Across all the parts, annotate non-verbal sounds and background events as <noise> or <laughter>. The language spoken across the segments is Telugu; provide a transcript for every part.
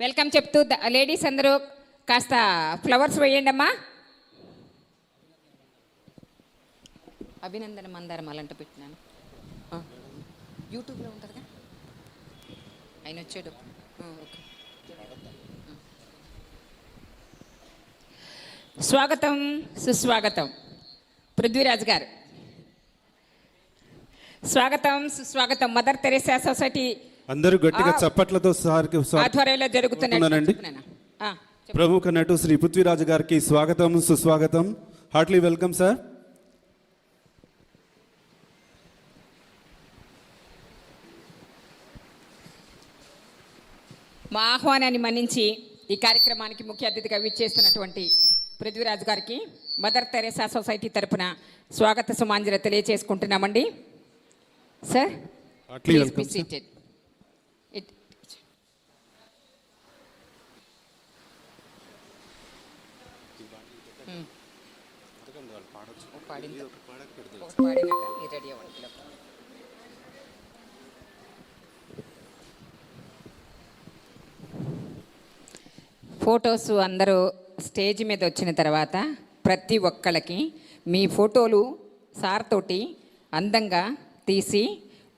వెల్కమ్ చెప్తూ లేడీస్ అందరూ కాస్త ఫ్లవర్స్ వేయండి అమ్మా. అభినందన మందారం అలాంటి పెట్టినాను. యూట్యూబ్లో ఉంటుందిగా ఆయన వచ్చాడు ఓకే. స్వాగతం సుస్వాగతం. పృథ్వీరాజ్ గారు. స్వాగతం సుస్వాగతం మదర్ తెరేసా సొసైటీ అందరూ గట్టిగా. చప్పట్లతో సార్కి ఆధ్వర్యంలో జరుగుతున్న కోరుతున్నానండి. ప్రముఖ నటు శ్రీ పృథ్వీరాజు గారికి స్వాగతం సుస్వాగతం. Heartly welcome sir. మా ఆహ్వానాన్ని మన్నించి ఈ కార్యక్రమానికి ముఖ్య అతిథిగా విచ్చేస్తున్నటువంటి పృథ్వీరాజు గారికి మదర్ తెరేసా సొసైటీ తరపున స్వాగత సుమాంజలి తెలియచేసుకుంటున్నామండి. సార్ ప్లీజ్ బి సీటెడ్ ఒకటి పాడినాక మీరు రెడీ అవ్వండి లోపల. ఫొటోస్ అందరూ స్టేజ్ మీద వచ్చిన తర్వాత ప్రతి ఒక్కళ్ళకి మీ ఫోటోలు సార్ తోటి అందంగా తీసి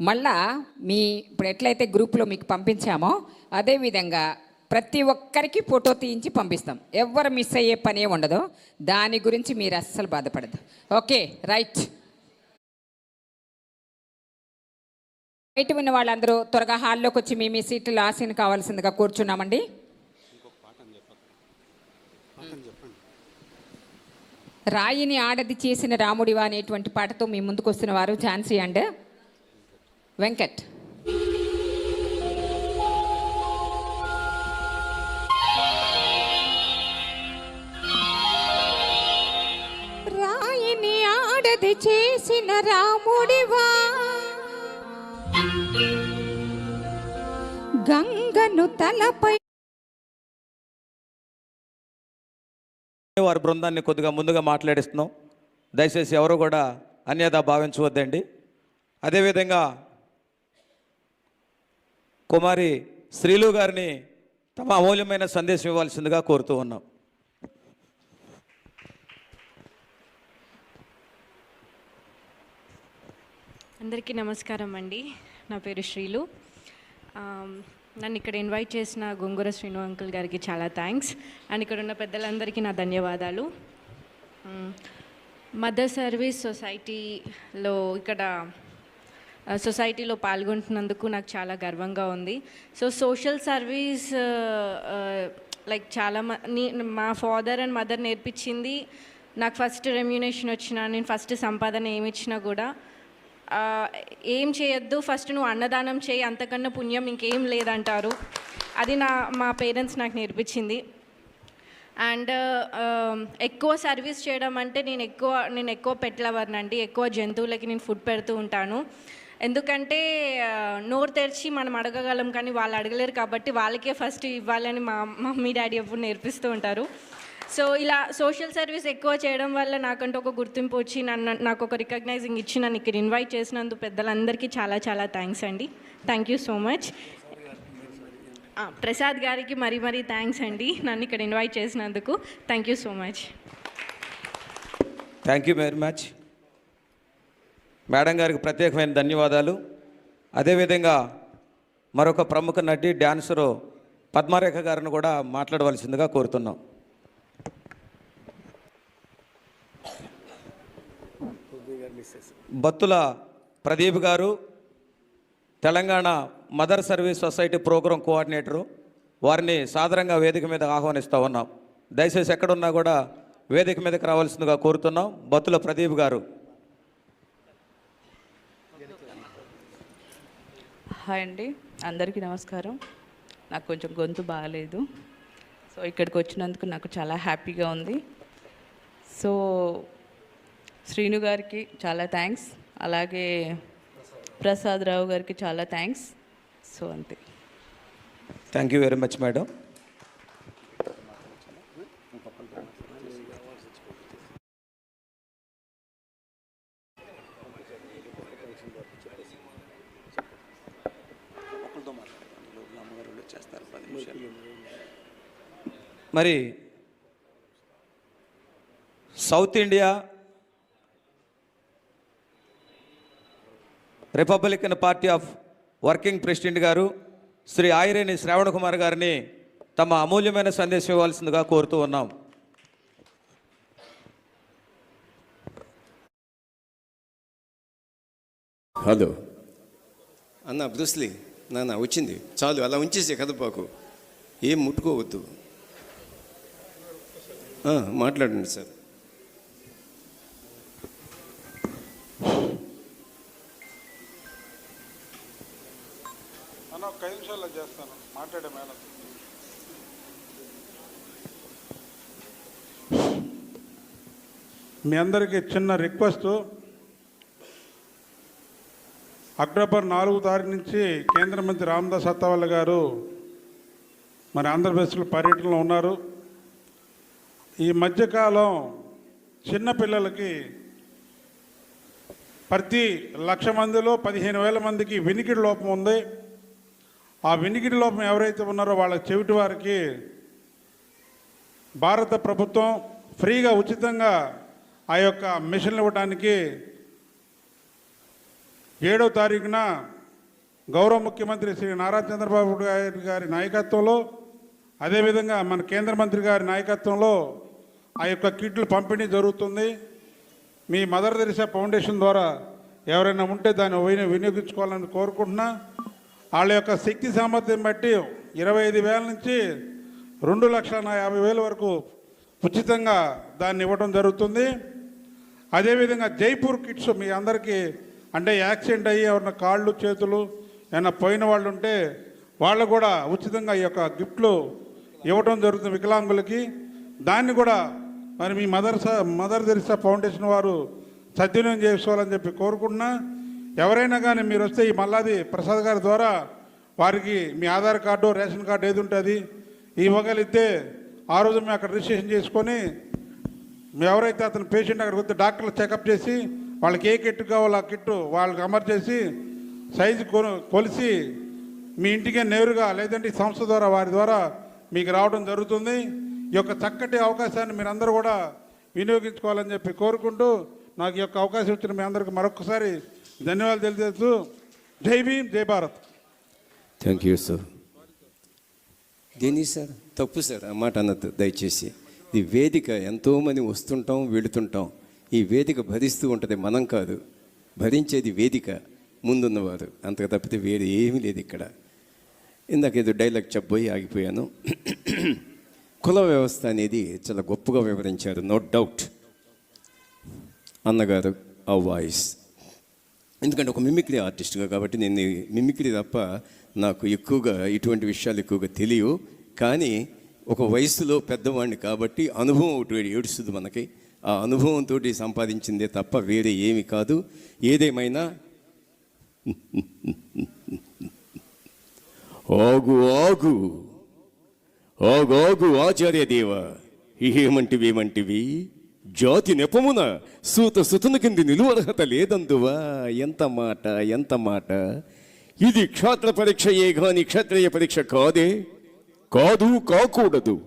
మళ్ళా మీ ఇప్పుడు ఎట్లయితే గ్రూప్లో మీకు పంపించామో అదేవిధంగా ప్రతి ఒక్కరికి ఫోటో తీయించి పంపిస్తాం. ఎవరు మిస్ అయ్యే పనే ఉండదు దాని గురించి మీరు అస్సలు బాధపడదు ఓకే రైట్. బయట ఉన్న వాళ్ళందరూ త్వరగా హాల్లోకి వచ్చి మీ మీ సీట్లు ఆసీన కావాల్సిందిగా కూర్చున్నామండి. రాయిని ఆడది చేసిన రాముడివా అనేటువంటి పాటతో మీ ముందుకు వస్తున్న వారు ఝాన్సీ అండ్ వెంకట్. ఆడది చేసిన రాముడివా? గంగను తలపై వారి బృందాన్ని కొద్దిగా ముందుగా మాట్లాడిస్తున్నాం. దయచేసి ఎవరు కూడా అన్యదా భావించవద్దండి. అదేవిధంగా కుమారి శ్రీలు గారిని తమ అమూల్యమైన సందేశం ఇవ్వాల్సిందిగా కోరుతూ ఉన్నాం. అందరికీ నమస్కారం అండి. నా పేరు శ్రీలు. నన్ను ఇక్కడ ఇన్వైట్ చేసిన గొంగూర శ్రీను అంకుల్ గారికి చాలా థ్యాంక్స్ అండ్ ఇక్కడ ఉన్న పెద్దలందరికీ నా ధన్యవాదాలు. మదర్ సర్వీస్ సొసైటీలో ఇక్కడ సొసైటీలో పాల్గొంటున్నందుకు నాకు చాలా గర్వంగా ఉంది. సో సోషల్ సర్వీస్ లైక్ చాలా మ- మా ఫాదర్ అండ్ మదర్ నేర్పించింది. నాకు ఫస్ట్ రెమ్యునేషన్ వచ్చినా నేను ఫస్ట్ సంపాదన ఏమి ఇచ్చినా కూడా ఏం చేయొద్దు ఫస్ట్ నువ్వు అన్నదానం చేయి అంతకన్నా పుణ్యం ఇంకేం లేదంటారు. అది నా మా పేరెంట్స్ నాకు నేర్పించింది. అండ్ ఎక్కువ సర్వీస్ చేయడం అంటే నేను ఎక్కువ నేను ఎక్కువ పెట్ ఎక్కువ జంతువులకి నేను ఫుడ్ పెడుతూ ఉంటాను. ఎందుకంటే నోరు తెరిచి మనం అడగగలం కానీ వాళ్ళు అడగలేరు కాబట్టి వాళ్ళకే ఫస్ట్ ఇవ్వాలని మా మమ్మీ డాడీ ఎప్పుడు నేర్పిస్తూ ఉంటారు. సో ఇలా సోషల్ సర్వీస్ ఎక్కువ చేయడం వల్ల నాకంటూ ఒక గుర్తింపు వచ్చి నన్ను నాకు ఒక రికగ్నైజింగ్ ఇచ్చి నన్ను ఇక్కడ ఇన్వైట్ చేసినందుకు పెద్దలందరికీ చాలా చాలా థ్యాంక్స్ అండి. Thank you so much Prasad గారికి మరీ మరీ థ్యాంక్స్ అండి నన్ను ఇక్కడ ఇన్వైట్ చేసినందుకు. Thank you so much thank you very much madam గారికి ప్రత్యేకమైన ధన్యవాదాలు. అదేవిధంగా మరొక ప్రముఖ నటి డ్యాన్సరు పద్మారేఖ గారిని కూడా మాట్లాడవలసిందిగా కోరుతున్నాం. బత్తుల ప్రదీప్ గారు Telangana mother service society programme coordinator. వారిని సాదరంగా వేదిక మీద ఆహ్వానిస్తూ ఉన్నాం. దయచేసి ఎక్కడున్నా కూడా వేదిక మీదకి రావాల్సిందిగా కోరుతున్నాం. బత్తుల ప్రదీప్ గారు. హాయ్ అండి. అందరికీ నమస్కారం. నాకు కొంచెం గొంతు బాగాలేదు. సో ఇక్కడికి వచ్చినందుకు నాకు చాలా హ్యాపీగా ఉంది. సో శ్రీను గారికి చాలా థ్యాంక్స్ అలాగే ప్రసాద్ రావు గారికి చాలా థ్యాంక్స్ సో అంతే. Thank you very much madam మరి South India Republican Party of working president గారు శ్రీ ఆయిరేని శ్రావణ కుమార్ గారిని తమ అమూల్యమైన సందేశం ఇవ్వాల్సిందిగా కోరుతూ ఉన్నాం. హలో అన్న బ్రూస్లీ నాన్న వచ్చింది. చాలు అలా ఉంచేసే కదపాకు ఏం ముట్టుకోవద్దు. మాట్లాడండి సార్. చేస్తాను మాట్లాడే మేడం మీ అందరికీ చిన్న రిక్వెస్ట్. అక్టోబర్ నాలుగు తారీఖు నుంచి కేంద్ర మంత్రి రామదాస్ అత్తవాళ్ళ గారు మరి ఆంధ్రప్రదేశ్లో పర్యటనలో ఉన్నారు. ఈ మధ్యకాలం చిన్నపిల్లలకి ప్రతి లక్ష మందిలో పదిహేను వేల మందికి వినికిడి లోపం ఉంది. ఆ వినికిడి లోపం ఎవరైతే ఉన్నారో వాళ్ళ చెవిటి వారికి భారత ప్రభుత్వం ఫ్రీగా ఉచితంగా ఆ యొక్క మిషన్లు ఇవ్వడానికి ఏడో తారీఖున గౌరవ ముఖ్యమంత్రి శ్రీ నారా చంద్రబాబు నాయుడు గారి నాయకత్వంలో అదేవిధంగా మన కేంద్ర మంత్రి గారి నాయకత్వంలో ఆ యొక్క కిట్లు పంపిణీ జరుగుతుంది. మీ మదర్ తెరిసా ఫౌండేషన్ ద్వారా ఎవరైనా ఉంటే దాన్ని వినియోగించుకోవాలని కోరుకుంటున్నా. వాళ్ళ యొక్క శక్తి సామర్థ్యం బట్టి ఇరవై ఐదు వేల నుంచి రెండు లక్షల యాభై వేల వరకు ఉచితంగా దాన్ని ఇవ్వడం జరుగుతుంది. అదేవిధంగా జైపూర్ కిట్స్ మీ అందరికీ అంటే యాక్సిడెంట్ అయ్యి ఎవరైనా కాళ్ళు చేతులు ఏమైనా పోయిన వాళ్ళు ఉంటే వాళ్ళు కూడా ఉచితంగా ఈ యొక్క గిఫ్ట్లు ఇవ్వడం జరుగుతుంది వికలాంగులకి. దాన్ని కూడా మరి మీ మదర్ మదర్ తెరిసా ఫౌండేషన్ వారు సద్వినియోగం చేసుకోవాలని చెప్పి కోరుకుంటున్నా. ఎవరైనా కానీ మీరు వస్తే ఈ మల్లాది ప్రసాద్ గారి ద్వారా వారికి మీ ఆధార్ కార్డు రేషన్ కార్డు ఏది ఉంటుంది ఇవ్వగలిగితే ఆ రోజు మేము అక్కడ రిజిస్ట్రేషన్ చేసుకొని మేము ఎవరైతే అతను పేషెంట్ అక్కడికి వస్తే డాక్టర్లు చెకప్ చేసి వాళ్ళకి ఏ కిట్ కావాలో ఆ కిట్ వాళ్ళకి అమర్ చేసి సైజు కొను కొలిసి మీ ఇంటికే నేరుగా లేదంటే ఈ సంస్థ ద్వారా వారి ద్వారా మీకు రావడం జరుగుతుంది. ఈ యొక్క చక్కటి అవకాశాన్ని మీరందరూ కూడా వినియోగించుకోవాలని చెప్పి కోరుకుంటూ నాకు ఈ యొక్క అవకాశం ఇచ్చిన మీ అందరికీ మరొకసారి ధన్యవాదాలు తెలియజేస్తూ Jai Bhim Jai Bharat. Thank you sir దేని సార్ తప్పు సార్ ఆ మాట అన్నది దయచేసి. ఈ వేదిక ఎంతోమంది వస్తుంటాం వెళుతుంటాం. ఈ వేదిక భరిస్తూ ఉంటుంది మనం కాదు. భరించేది వేదిక ముందున్నవారు. అంతకు తప్పితే వేరే ఏమీ లేదు ఇక్కడ. ఇందాక ఏదో డైలాగ్ చెప్పబోయి ఆగిపోయాను. కుల వ్యవస్థ అనేది చాలా గొప్పగా వివరించారు నో డౌట్. అన్నగారు ఆ వాయిస్. ఎందుకంటే ఒక మిమిక్రీ ఆర్టిస్ట్గా కాబట్టి నేను మిమిక్రీ తప్ప నాకు ఎక్కువగా ఇటువంటి విషయాలు ఎక్కువగా తెలియవు. కానీ ఒక వయసులో పెద్దవాడిని కాబట్టి అనుభవం ఒకటి ఏడుస్తుంది మనకి. ఆ అనుభవంతో సంపాదించిందే తప్ప వేరే ఏమి కాదు. ఏదేమైనా ఆగు ఆగు. ఆగు ఆగు ఆచార్య దేవ. ఏమంటివి జాతి నెపమున సూత సుతన కింది నిలువర్హత లేదందువా? ఎంత మాట ఎంత మాట? ఇది క్షాత్ర పరీక్షయే గాని క్షత్రియ పరీక్ష కాదే. కాదు కాకూడదు.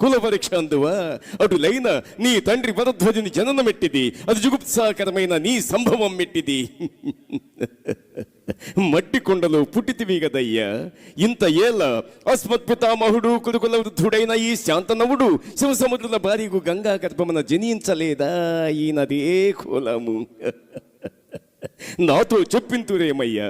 కుల పరీక్ష అందువా? అటులైన నీ తండ్రి పరధ్వజుని జననమెట్టిది. అది జుగుప్సాకరమైన నీ సంభవం మెట్టిది. <laughs> మట్టి కొండలో పుట్టితివి కదయ్యా ఇంత ఏళ్ళ అస్మత్పితామహుడు కుదుకుల వృద్ధుడైన ఈ శాంతనవుడు శివసముద్రుల భార్యకు గంగా గర్భమున జనించలేదా ఈయనదే కులము. <laughs> నాతో చెప్పింతురేమయ్యా.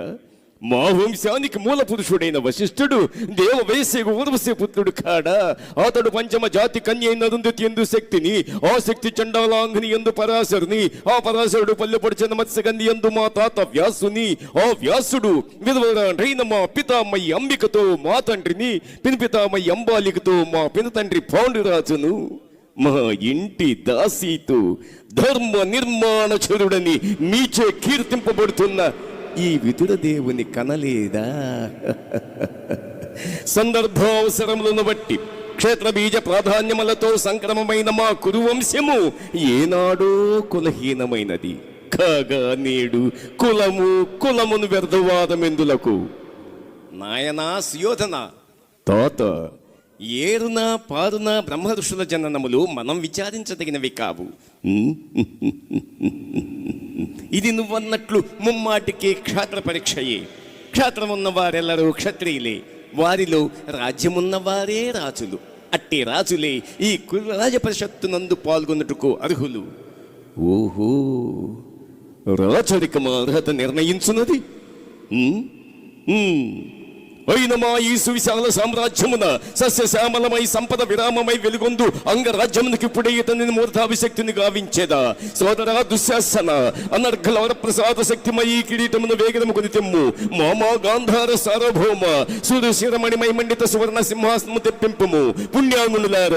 మా వంశానికి మూల పురుషుడైన వశిష్ఠుడు దేవ వయస్సు ఊర్వశి పుత్రుడు కాడా. అతడు పంచమ జాతి కన్య నరుందతి ఎందు శక్తిని ఆ శక్తి చండాలాంగిని ఎందు పరాశరుని ఆ పరాశరుడు పల్లెపడిచిన మత్స్యగంధి ఎందు మా తాత వ్యాసుని ఆ వ్యాసుడు విధవరైన మా పితామయ్య అంబికతో మా తండ్రిని పినిపితామయ్య అంబాలికతో మా పినతండ్రి పాండురాజును మా ఇంటి దాసీతో ధర్మ నిర్మాణ చరుడని మీచే కీర్తింపబడుతున్న ఈ విదుర దేవుని కనలేదా? సందర్భావసరములను బట్టి క్షేత్ర బీజ ప్రాధాన్యములతో సంక్రమమైన మా కురువంశము ఏనాడో కులహీనమైనది. కాగా నేడు కులము కులమును వ్యర్థవాదమెందులకు? నాయనా సుయోధన తోత ఏరున పారున బ్రహ్మఋషుల జననములు మనం విచారించదగినవి కావు. ఇది నువ్వన్నట్లు ముమ్మాటికి క్షాత్ర పరీక్షయే. క్షాత్రమున్న వారెల్లరూ క్షత్రియులే. వారిలో రాజ్యమున్నవారే రాజులు. అట్టి రాజులే ఈ కులరాజ పరిషత్తునందు పాల్గొన్నట్టుకు అర్హులు. ఓహో! రాచరికమ అర్హత నిర్ణయించున్నది అయిన మా ఈ సువిశాల సామ్రాజ్యమున సస్యశ్యామలమై సంపద విరామమై వెలుగొందు అంగరాజ్యమునికి ఇప్పుడే ఇతని మూర్ధాభిశక్తిని గావించేదా. సోదరా దుశ్శాసన అనర్ఘల వరప్రసాద శక్తిమయీ కిరీటమును వేగదము కొని తెమ్ము మామా గాంధార సార్వభౌమ సూర్యశిరమణిమై మండిత సువర్ణ సింహాసనము తెప్పింపుము. పుణ్యామునులార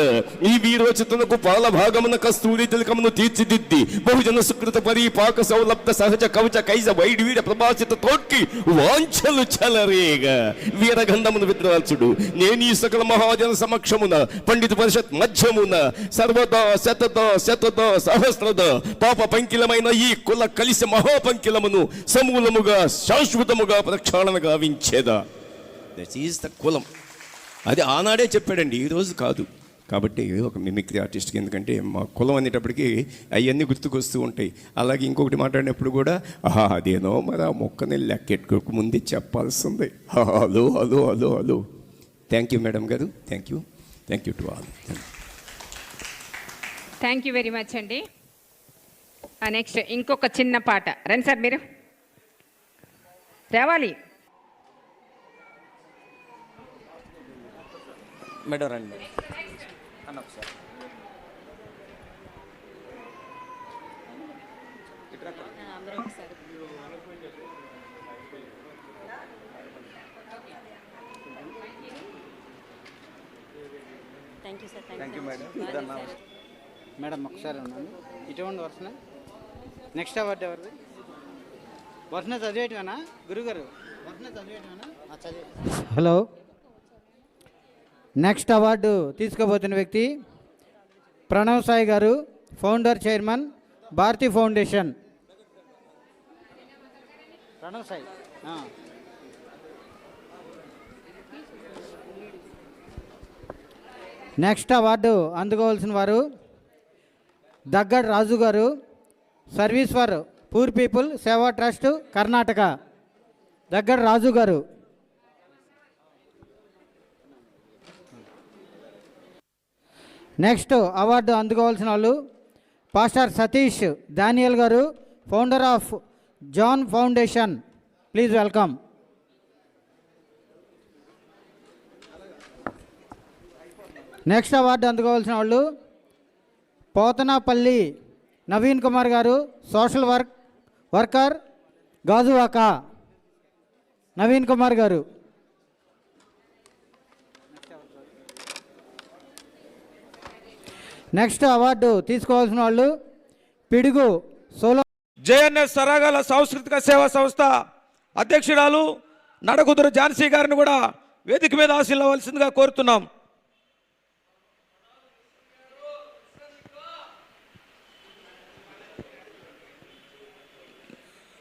ఈ వీరోచితునకు పాల భాగమున కస్తూరి తిలకమును తీర్చిదిద్ది. బహుజన సుకృత పరి పాక సౌలబ్ధ సహజ కవచ కైజ వైడివీడ ప్రభాసిత తోడ్కి వాంఛలు చలరేగా. వీరగంధమును విద్రాల్చుడు నేను ఈ సకల మహాజన సమక్షమున పండిత పరిషత్ మధ్యమున సర్వద శతద శతద సహస్రద పాప పంకిలమైన ఈ కుల కలిసి మహాపంకిలమును సమూలముగా శాశ్వతముగా ప్రక్షాళన గావించేదా. దట్ ఈస్ ద కులం. అది ఆనాడే చెప్పాడండి ఈ రోజు కాదు. కాబట్టి ఒక మిమిక్రీ ఆర్టిస్ట్కి ఎందుకంటే మా కులం అనేటప్పటికి అవన్నీ గుర్తుకొస్తూ ఉంటాయి. అలాగే ఇంకొకటి మాట్లాడినప్పుడు కూడా ఆహా అదేనో మరి ఆ మొక్కని లెక్కెట్టుకోక ముందే చెప్పాల్సింది. <laughs> Hello hello hello hello. Thank you madam గారు. Thank you thank you to all thank you very much అండి. నెక్స్ట్ ఇంకొక చిన్న పాట. రండి సార్ మీరు. రావాలి. మేడం రండి. అన్న ఒకసారి. Thank you sir thank you madam ఇదన్నా మేడం ఒకసారి ఉన్నాను ఇటువంటి వర్షన. నెక్స్ట్ అవార్డు ఎవరిది? వర్షన చదివేటివేనా? గురుగారు వర్షన చదివేటివేనా? చదివే. హలో నెక్స్ట్ అవార్డు తీసుకోబోతున్న వ్యక్తి ప్రణవ్ సాయి గారు founder chairman Bharati foundation. Pranav Sai. Next award అందుకోవాల్సిన వారు దగ్గడ్ రాజు గారు service for poor people Seva trust Karnataka. Daggad Raju గారు. నెక్స్ట్ అవార్డు అందుకోవాల్సిన వాళ్ళు పాస్టర్ సతీష్ దానియల్ గారు founder of John foundation please welcome next award అందుకోవాల్సిన వాళ్ళు పోతనాపల్లి నవీన్ కుమార్ గారు social work worker Gajuwaka. Naveen Kumar గారు. నెక్స్ట్ అవార్డు తీసుకోవాల్సిన వాళ్ళు పిడుగు సోలో జేఎన్ఎస్ సరాగాల సాంస్కృతిక సేవా సంస్థ అధ్యక్షురాలు నడకుదురు ఝాన్సీ గారిని కూడా వేదిక మీద ఆశీలవలసిందిగా కోరుతున్నాం.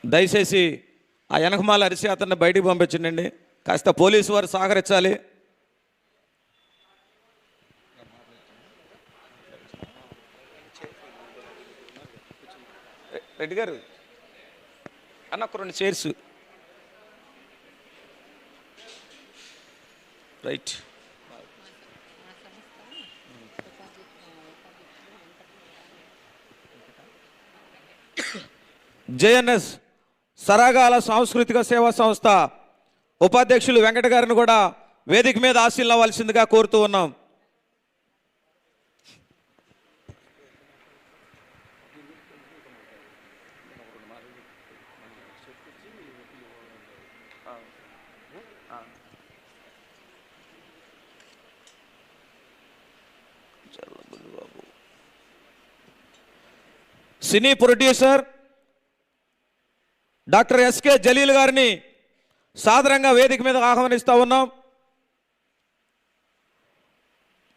దయచేసి ఆ వెనకమాల అరిసి అతన్ని బయటికి పంపించండి. కాస్త పోలీసు వారు సహకరించాలి. రెడ్డి గారు. అన్న ఒక రెండు చైర్స్ రైట్ జేఎన్ఎస్ సరాగాల సాంస్కృతిక సేవా సంస్థ ఉపాధ్యక్షులు వెంకట గారిని కూడా వేదిక మీద ఆశీలవలసిందిగా కోరుతూ ఉన్నాం. Cine producer doctor S K Jaleel గారిని సాదరంగా వేదిక మీద ఆహ్వానిస్తూ ఉన్నాం.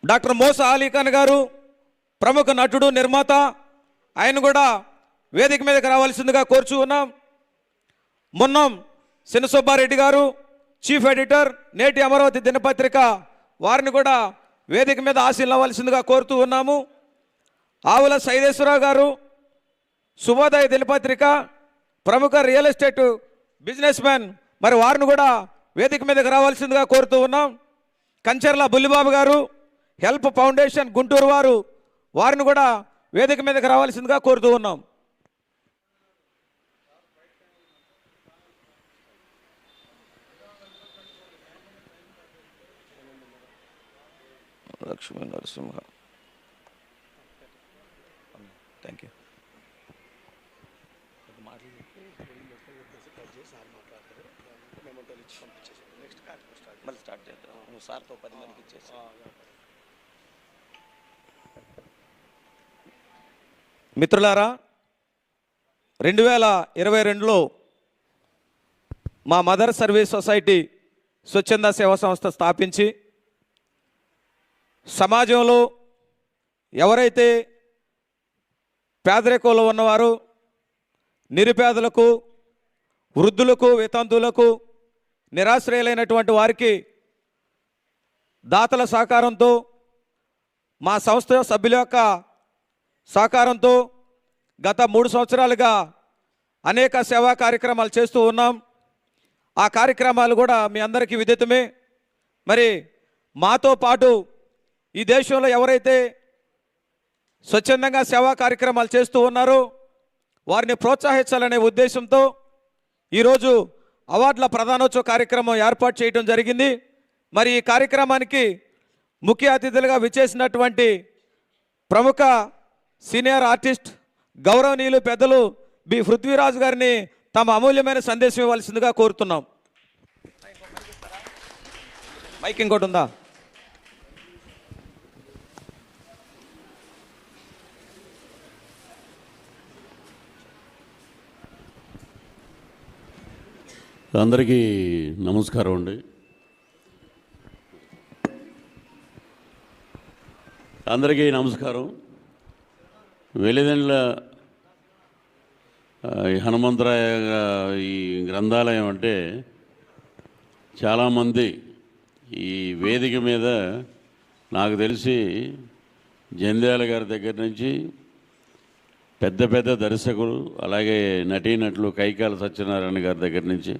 డాక్టర్ మోస అలీఖాన్ గారు ప్రముఖ నటుడు నిర్మాత ఆయన కూడా వేదిక మీదకి రావాల్సిందిగా కోరుచు ఉన్నాం. మొన్నం శనిసుబ్బారెడ్డి గారు చీఫ్ ఎడిటర్ నేటి అమరావతి దినపత్రిక వారిని కూడా వేదిక మీద ఆశీలవలసిందిగా కోరుతూ ఉన్నాము. ఆవుల సైదేశ్వరరావు గారు శుభోదయ దినపత్రిక ప్రముఖ రియల్ ఎస్టేట్ బిజినెస్ మ్యాన్ మరి వారిని కూడా వేదిక మీదకి రావాల్సిందిగా కోరుతూ ఉన్నాం. కంచర్ల బుల్లిబాబు గారు హెల్ప్ ఫౌండేషన్ గుంటూరు వారు వారిని కూడా వేదిక మీదకి రావాల్సిందిగా కోరుతూ ఉన్నాం. లక్ష్మీ నరసింహ. థ్యాంక్ యూ మళ్ళీ స్టార్ట్ చేద్దాం నువ్వు సార్తో పది మందికి ఇచ్చేసి. మిత్రులారా రెండు వేల ఇరవై రెండులో మా మదర్ సర్వీస్ సొసైటీ స్వచ్ఛంద సేవా సంస్థ స్థాపించి సమాజంలో ఎవరైతే పేదరికంలో ఉన్నవారు నిరుపేదలకు వృద్ధులకు వితంతువులకు నిరాశ్రయులైనటువంటి వారికి దాతల సహకారంతో మా సంస్థ సభ్యుల యొక్క సహకారంతో గత మూడు సంవత్సరాలుగా అనేక సేవా కార్యక్రమాలు చేస్తూ ఉన్నాం. ఆ కార్యక్రమాలు కూడా మీ అందరికీ విదితమే. మరి మాతో పాటు ఈ దేశంలో ఎవరైతే స్వచ్ఛందంగా సేవా కార్యక్రమాలు చేస్తూ ఉన్నారో వారిని ప్రోత్సహించాలనే ఉద్దేశంతో ఈరోజు అవార్డుల ప్రధానోత్సవ కార్యక్రమం ఏర్పాటు చేయడం జరిగింది. మరి ఈ కార్యక్రమానికి ముఖ్య అతిథులుగా విచ్చేసినటువంటి ప్రముఖ సీనియర్ ఆర్టిస్ట్ గౌరవనీయులు పెద్దలు బి పృథ్వీరాజు గారిని తమ అమూల్యమైన సందేశం ఇవ్వాల్సిందిగా కోరుతున్నాం. మైక్ ఇంకోటి ఉందా? అందరికీ నమస్కారం అండి. అందరికీ నమస్కారం. వెలిదెండ్ల హనుమంతరాయ ఈ గ్రంథాలయం అంటే చాలామంది ఈ వేదిక మీద నాకు తెలిసి జంధ్యాల గారి దగ్గర నుంచి పెద్ద పెద్ద దర్శకులు అలాగే నటీనటులు కైకాల సత్యనారాయణ గారి దగ్గర నుంచి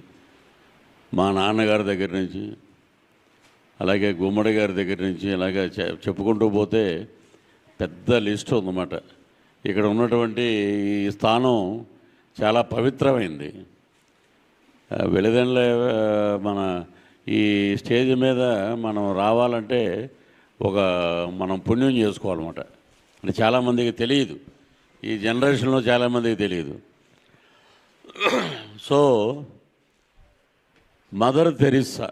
మా నాన్నగారి దగ్గర నుంచి అలాగే గుమ్మడి గారి దగ్గర నుంచి ఇలాగా చె- చెప్పుకుంటూ పోతే పెద్ద లిస్ట్ ఉందన్నమాట. ఇక్కడ ఉన్నటువంటి ఈ స్థానం చాలా పవిత్రమైంది. వెలిదండ్ల మన ఈ స్టేజ్ మీద మనం రావాలంటే ఒక మనం పుణ్యం చేసుకోవాలన్నమాట. అంటే చాలామందికి తెలియదు. ఈ జనరేషన్లో చాలామందికి తెలియదు. So mother Teresa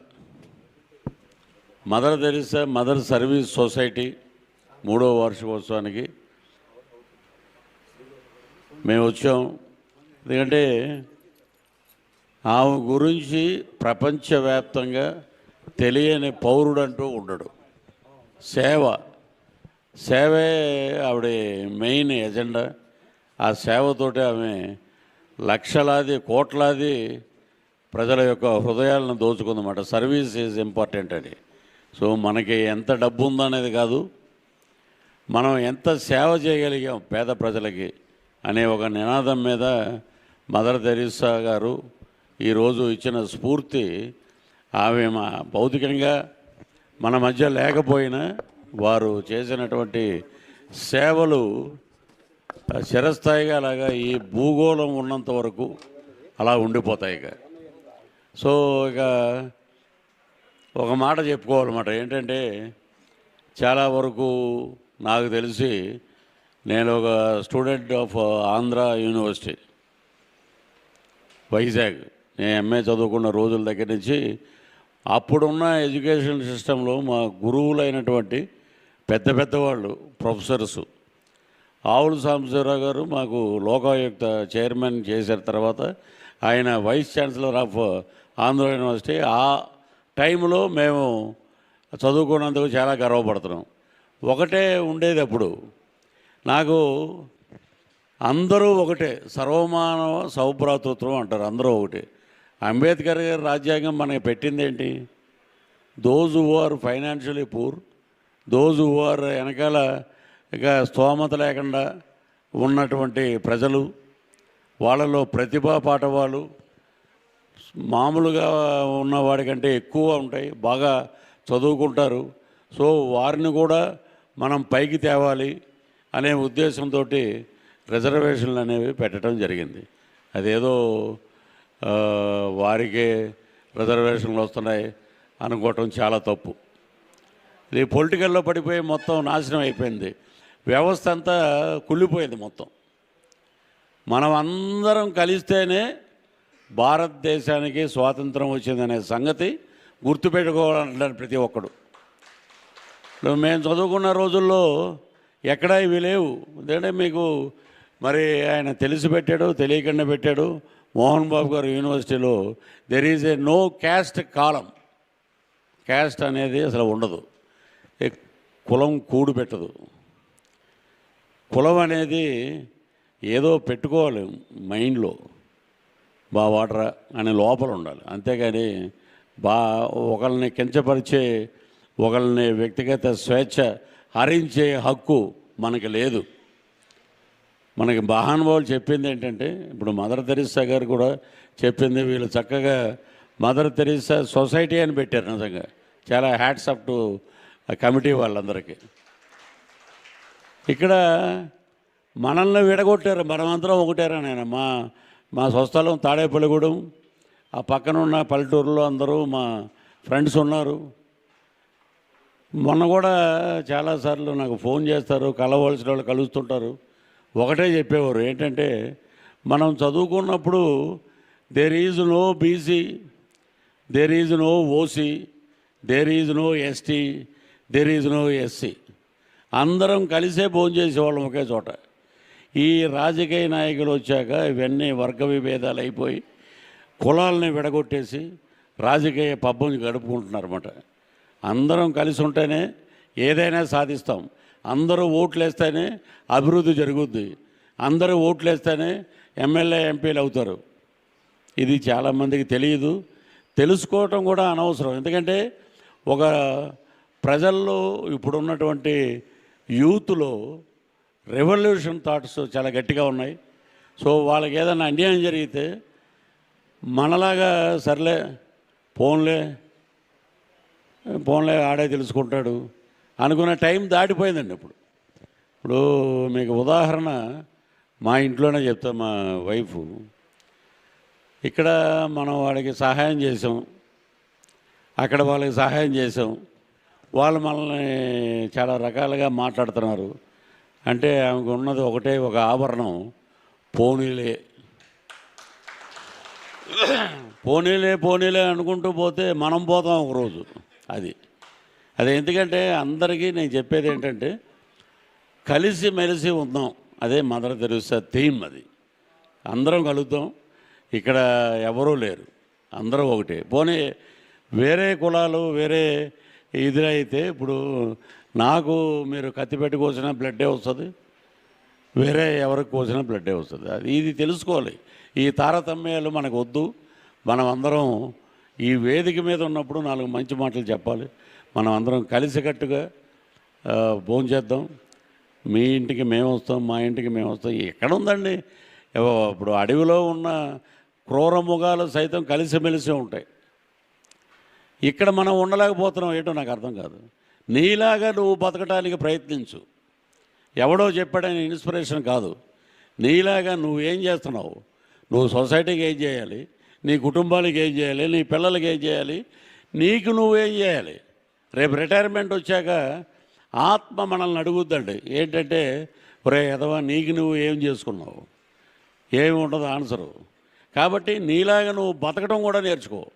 mother Teresa mother service society మూడవ వార్షికోత్సవానికి మేము వచ్చాం. ఎందుకంటే ఆమె గురించి ప్రపంచవ్యాప్తంగా తెలియని పౌరుడు అంటూ ఉండడు. సేవ సేవే ఆవిడ మెయిన్ ఎజెండా. ఆ సేవతోటి ఆమె లక్షలాది కోట్లాది ప్రజల యొక్క హృదయాలను దోచుకుందన్నమాట. సర్వీస్ ఈజ్ ఇంపార్టెంట్ అని. సో మనకి ఎంత డబ్బు ఉందనేది కాదు. మనం ఎంత సేవ చేయగలిగాం పేద ప్రజలకి అనే ఒక నినాదం మీద మదర్ తెరీసా గారు ఈరోజు ఇచ్చిన స్ఫూర్తి ఆమె మా భౌతికంగా మన మధ్య లేకపోయినా వారు చేసినటువంటి సేవలు చిరస్థాయిగా అలాగా ఈ భూగోళం ఉన్నంత వరకు అలా ఉండిపోతాయి ఇక. సో ఇక ఒక మాట చెప్పుకోవాలన్నమాట. ఏంటంటే చాలా వరకు నాకు తెలిసి నేను ఒక student of Andhra university Vizag. నేను ఎంఏ చదువుకున్న రోజుల దగ్గర నుంచి అప్పుడున్న ఎడ్యుకేషన్ సిస్టంలో మా గురువులైనటువంటి పెద్ద పెద్దవాళ్ళు ప్రొఫెసర్స్. ఆవుల సాంబశివరావు గారు మాకు లోకాయుక్త చైర్మన్ చేసిన తర్వాత. ఆయన vice chancellor of Andhra university. ఆ టైంలో మేము చదువుకున్నందుకు చాలా గర్వపడుతున్నాం. ఒకటే ఉండేది అప్పుడు. నాకు అందరూ ఒకటే సర్వమానవ సౌభ్రాతృత్వం అంటారు అందరూ ఒకటే. అంబేద్కర్ గారి రాజ్యాంగం మనకి పెట్టింది ఏంటి those are financially poor those are వెనకాల ఇక స్తోమత లేకుండా ఉన్నటువంటి ప్రజలు వాళ్ళలో ప్రతిభా పాఠవాలు మామూలుగా ఉన్నవాడి కంటే ఎక్కువ ఉంటాయి బాగా చదువుకుంటారు. సో వారిని కూడా మనం పైకి తేవాలి అనే ఉద్దేశంతో రిజర్వేషన్లు అనేవి పెట్టడం జరిగింది. అదేదో వారికే రిజర్వేషన్లు వస్తున్నాయి అనుకోవటం చాలా తప్పు. ఇది పొలిటికల్లో పడిపోయి మొత్తం నాశనం అయిపోయింది. వ్యవస్థ అంతా కుళ్ళిపోయింది మొత్తం. మనం అందరం కలిస్తేనే భారతదేశానికి స్వాతంత్రం వచ్చిందనే సంగతి గుర్తుపెట్టుకోవాలంటారు ప్రతి ఒక్కడు. మేము చదువుకున్న రోజుల్లో ఎక్కడా ఇవి లేవు. ఎందుకంటే మీకు మరి ఆయన తెలిసి పెట్టాడు తెలియకుండా పెట్టాడు. మోహన్ బాబు గారు యూనివర్సిటీలో there is a no caste column caste అనేది అసలు ఉండదు. కులం కూడు పెట్టదు. కులం అనేది ఏదో పెట్టుకోవాలి మైండ్లో. బా వాటరా అనే లోపల ఉండాలి. అంతేగాని బా ఒకళ్ళని కించపరిచే ఒకళ్ళని వ్యక్తిగత స్వేచ్ఛ హరించే హక్కు మనకి లేదు. మనకి మహానుభావులు చెప్పింది ఏంటంటే ఇప్పుడు మదర్ తెరీసా గారు కూడా చెప్పింది వీళ్ళు చక్కగా మదర్ తెరీసా సొసైటీ అని పెట్టారు నిజంగా. చాలా హ్యాట్స్ అప్ టు కమిటీ వాళ్ళందరికీ. ఇక్కడ మనల్ని విడగొట్టారు. మనమందరం ఒకటేరా నేను. మా మా స్వస్థలం తాడేపల్లిగూడెం. ఆ పక్కన ఉన్న పల్లెటూరులో అందరూ మా ఫ్రెండ్స్ ఉన్నారు. మొన్న కూడా చాలాసార్లు నాకు ఫోన్ చేస్తారు కలవలసిన వాళ్ళు కలుస్తుంటారు. ఒకటే చెప్పేవారు ఏంటంటే మనం చదువుకున్నప్పుడు there is no BC there is no OC there is no ST there is no SC అందరం కలిసే భోజనం చేసేవాళ్ళం ఒకే చోట. ఈ రాజకీయ నాయకులు వచ్చాక ఇవన్నీ వర్గ విభేదాలు అయిపోయి కులాలని విడగొట్టేసి రాజకీయ పబ్బం గడుపుకుంటున్నారన్నమాట. అందరం కలిసి ఉంటేనే ఏదైనా సాధిస్తాం. అందరూ ఓట్లు వేస్తేనే అభివృద్ధి జరుగుద్ది. అందరూ ఓట్లు వేస్తేనే ఎమ్మెల్యే ఎంపీలు అవుతారు. ఇది చాలామందికి తెలియదు. తెలుసుకోవటం కూడా అనవసరం. ఎందుకంటే ఒక ప్రజల్లో ఇప్పుడున్నటువంటి యూత్లో రెవల్యూషన్ థాట్స్ చాలా గట్టిగా ఉన్నాయి. సో వాళ్ళకి ఏదైనా అన్యాయం జరిగితే మనలాగా సర్లే ఫోన్లే ఫోన్లే ఆడే తెలుసుకుంటాడు అనుకున్న టైం దాటిపోయిందండి ఇప్పుడు. ఇప్పుడు మీకు ఉదాహరణ మా ఇంట్లోనే చెప్తా మా వైఫ్. ఇక్కడ మనం వాడికి సహాయం చేసాం. అక్కడ వాళ్ళకి సహాయం చేసాం. వాళ్ళు మనల్ని చాలా రకాలుగా మాట్లాడుతున్నారు. అంటే ఆమెకు ఉన్నది ఒకటే ఒక ఆభరణం పోనీలే. పోనీలే పోనీలే అనుకుంటూ పోతే మనం పోతాం ఒకరోజు అది. అది ఎందుకంటే అందరికీ నేను చెప్పేది ఏంటంటే కలిసి మెలిసి ఉందాం. అదే మదర్ తెరుసా థీమ్ అది. అందరం కలుగుతాం ఇక్కడ ఎవరూ లేరు. అందరూ ఒకటే. పోనీ వేరే కులాలు వేరే ఇదిలో అయితే ఇప్పుడు నాకు మీరు కత్తి పెట్టి కోసిన బ్లడ్డే వస్తుంది. వేరే ఎవరికి కోసిన బ్లడ్డే వస్తుంది. అది ఇది తెలుసుకోవాలి. ఈ తారతమ్యాలు మనకు వద్దు. మనం అందరం ఈ వేదిక మీద ఉన్నప్పుడు నాలుగు మంచి మాటలు చెప్పాలి. మనం అందరం కలిసికట్టుగా ఆ, భోంచేద్దాం మీ ఇంటికి మేము వస్తాం మా ఇంటికి మేము వస్తాం. ఎక్కడ ఉందండి? ఇప్పుడు అడవిలో ఉన్న క్రూర మృగాలు సైతం కలిసిమెలిసి ఉంటాయి. ఇక్కడ మనం ఉండలేకపోతున్నాం. ఏంటో నాకు అర్థం కాదు. నీలాగా నువ్వు బతకడానికి ప్రయత్నించు. ఎవడో చెప్పాడని ఇన్స్పిరేషన్ కాదు. నీలాగా నువ్వు ఏం చేస్తున్నావు? నువ్వు సొసైటీకి ఏం చేయాలి? నీ కుటుంబానికి ఏం చేయాలి? నీ పిల్లలకి ఏం చేయాలి? నీకు నువ్వేం చేయాలి? రేపు రిటైర్మెంట్ వచ్చాక ఆత్మ మనల్ని అడుగుద్దండి. ఏంటంటే ఒరే ఎదవా నీకు నువ్వు ఏం చేసుకున్నావు? ఏమి ఉండదు ఆన్సరు. కాబట్టి నీలాగా నువ్వు బతకడం కూడా నేర్చుకో.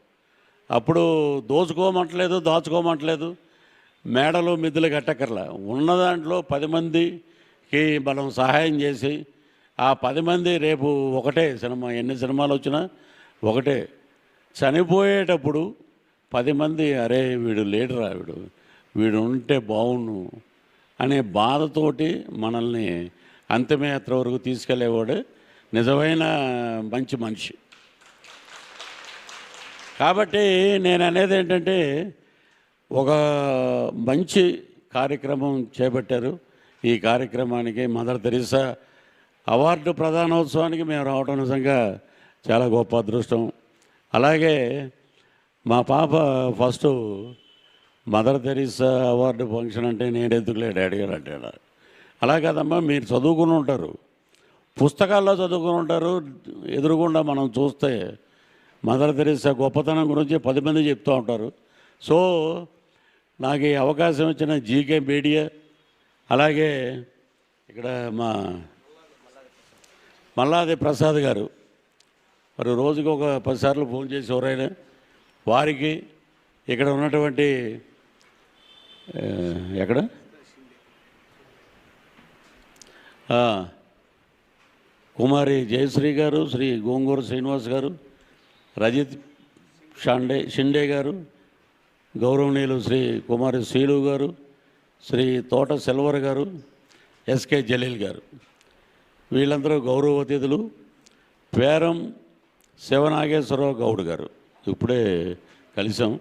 అప్పుడు దోచుకోమంటలేదు దాచుకోమంటలేదు. మేడలు మిద్దులు కట్టకర్లా ఉన్న దాంట్లో పది మందికి మనం సహాయం చేసి ఆ పది మంది రేపు ఒకటే సినిమా ఎన్ని సినిమాలు వచ్చినా ఒకటే. చనిపోయేటప్పుడు పది మంది అరే వీడు లీడరా వీడు వీడు ఉంటే బావును అనే బాధతోటి మనల్ని అంతిమయాత్ర వరకు తీసుకెళ్ళేవాడు నిజమైన మంచి మనిషి. కాబట్టి నేను అనేది ఏంటంటే ఒక మంచి కార్యక్రమం చేపట్టారు. ఈ కార్యక్రమానికి మదర్ తెరీసా అవార్డు ప్రధానోత్సవానికి మేము రావడం నిజంగా చాలా గొప్ప అదృష్టం. అలాగే మా పాప first mother Teresa award function అంటే నేను ఎందుకులే డాడీ గారు అంటాడు అలా కాదమ్మా మీరు చదువుకుని ఉంటారు. పుస్తకాల్లో చదువుకుని ఉంటారు. ఎదురుగుండా మనం చూస్తే మదర్ తెరీసా గొప్పతనం గురించి పది మంది చెప్తూ ఉంటారు. సో నాకు ఈ అవకాశం ఇచ్చిన జీకే మీడియా అలాగే ఇక్కడ మా మల్లాది ప్రసాద్ గారు మరి రోజుకి ఒక పదిసార్లు ఫోన్ చేసి ఎవరైనా వారికి ఇక్కడ ఉన్నటువంటి ఎక్కడ? కుమారి జయశ్రీ గారు శ్రీ గోంగూర శ్రీనివాస్ గారు రజిత్ షాండే షిండే గారు గౌరవనీయులు శ్రీ కుమారి శీలు గారు శ్రీ తోట సెల్వర్ గారు ఎస్కే జలీల్ గారు. వీళ్ళందరూ గౌరవ అతిథులు. పేరం శివనాగేశ్వరరావు గౌడ్ గారు. ఇప్పుడే కలిసాం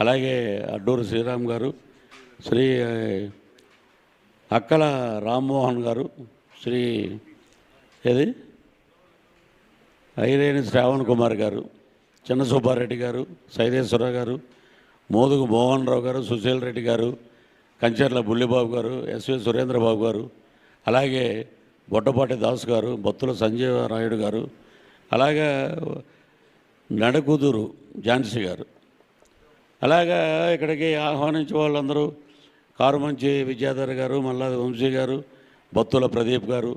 అలాగే అడ్డూరు శ్రీరామ్ గారు శ్రీ అక్కల రామ్మోహన్ గారు శ్రీ ఏది? ఐరేణి శ్రావణ్ కుమార్ గారు చిన్న సుబ్బారెడ్డి గారు సైదేశ్వరరావు గారు మోదుగు మోహన్ రావు గారు సుశీల్ రెడ్డి గారు కంచర్ల బుల్లిబాబు గారు ఎస్వి సురేంద్రబాబు గారు అలాగే బొట్టపాటి దాస్ గారు బొత్తుల సంజీవ రాయుడు గారు అలాగే నడకుదురు ఝాన్సీ గారు. అలాగా ఇక్కడికి ఆహ్వానించే వాళ్ళందరూ కారుమంచి విద్యాధర్ గారు మల్లాది వంశీ గారు బత్తుల ప్రదీప్ గారు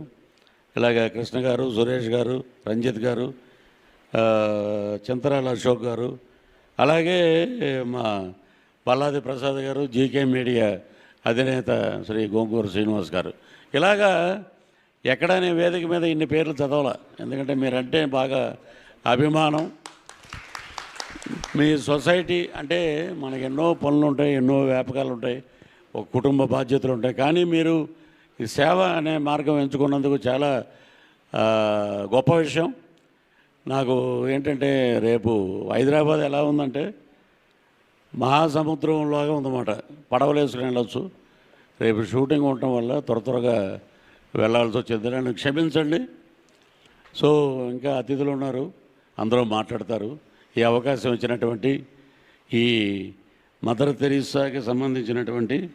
ఇలాగ కృష్ణ గారు సురేష్ గారు రంజిత్ గారు చింతరాల అశోక్ గారు అలాగే మా పల్లాది ప్రసాద్ గారు జీకే మీడియా అధినేత శ్రీ గోంగూరు శ్రీనివాస్ గారు. ఇలాగా ఎక్కడనే వేదిక మీద ఇన్ని పేర్లు చదవాల. ఎందుకంటే మీరంటే బాగా అభిమానం. మీ సొసైటీ అంటే మనకి ఎన్నో పనులు ఉంటాయి ఎన్నో వ్యాపకాలు ఉంటాయి ఒక కుటుంబ బాధ్యతలు ఉంటాయి. కానీ మీరు ఈ సేవ అనే మార్గం ఎంచుకున్నందుకు చాలా గొప్ప విషయం. నాకు ఏంటంటే రేపు హైదరాబాద్ ఎలా ఉందంటే మహాసముద్రంలాగా ఉందన్నమాట. పడవలు వేసుకుని వెళ్ళొచ్చు. రేపు షూటింగ్ ఉండటం వల్ల త్వర త్వరగా వెళ్ళాల్సి వచ్చింది. నన్ను క్షమించండి. సో ఇంకా అతిథులు ఉన్నారు. అందరూ మాట్లాడతారు. ఈ అవకాశం ఇచ్చినటువంటి ఈ మదర్ తెరీసాకి సంబంధించినటువంటి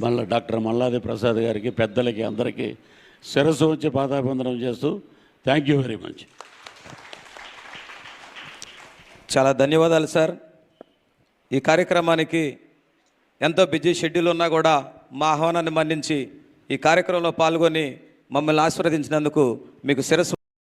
మళ్ళీ డాక్టర్ మల్లాది ప్రసాద్ గారికి పెద్దలకి అందరికీ శిరస్సు వచ్చి పాదాభివందనం చేస్తూ థ్యాంక్ యూ వెరీ మచ్. చాలా ధన్యవాదాలు సార్. ఈ కార్యక్రమానికి ఎంతో బిజీ షెడ్యూల్ ఉన్నా కూడా మా ఆహ్వానాన్ని మన్నించి ఈ కార్యక్రమంలో పాల్గొని మమ్మల్ని ఆశీర్వదించినందుకు మీకు శిరస్సు